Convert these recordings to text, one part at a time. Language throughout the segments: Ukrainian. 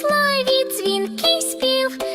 славі дзвінкий спів.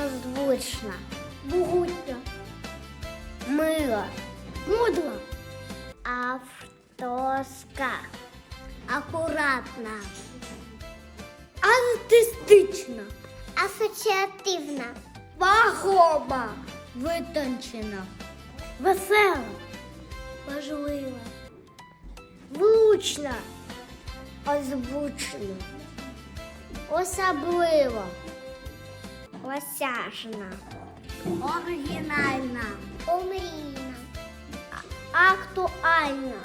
великодвучна, бугутня, Мило мудла, Автоска. акуратна, артистична, асоціативна, вагома, витончена, весела, важлива, влучна, озвучена, Особливо. Осяжна. Оригінальна. Омрійна. Актуальна.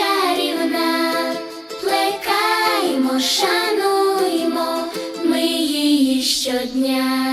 чарівна, плекаємо, шануємо ми її щодня.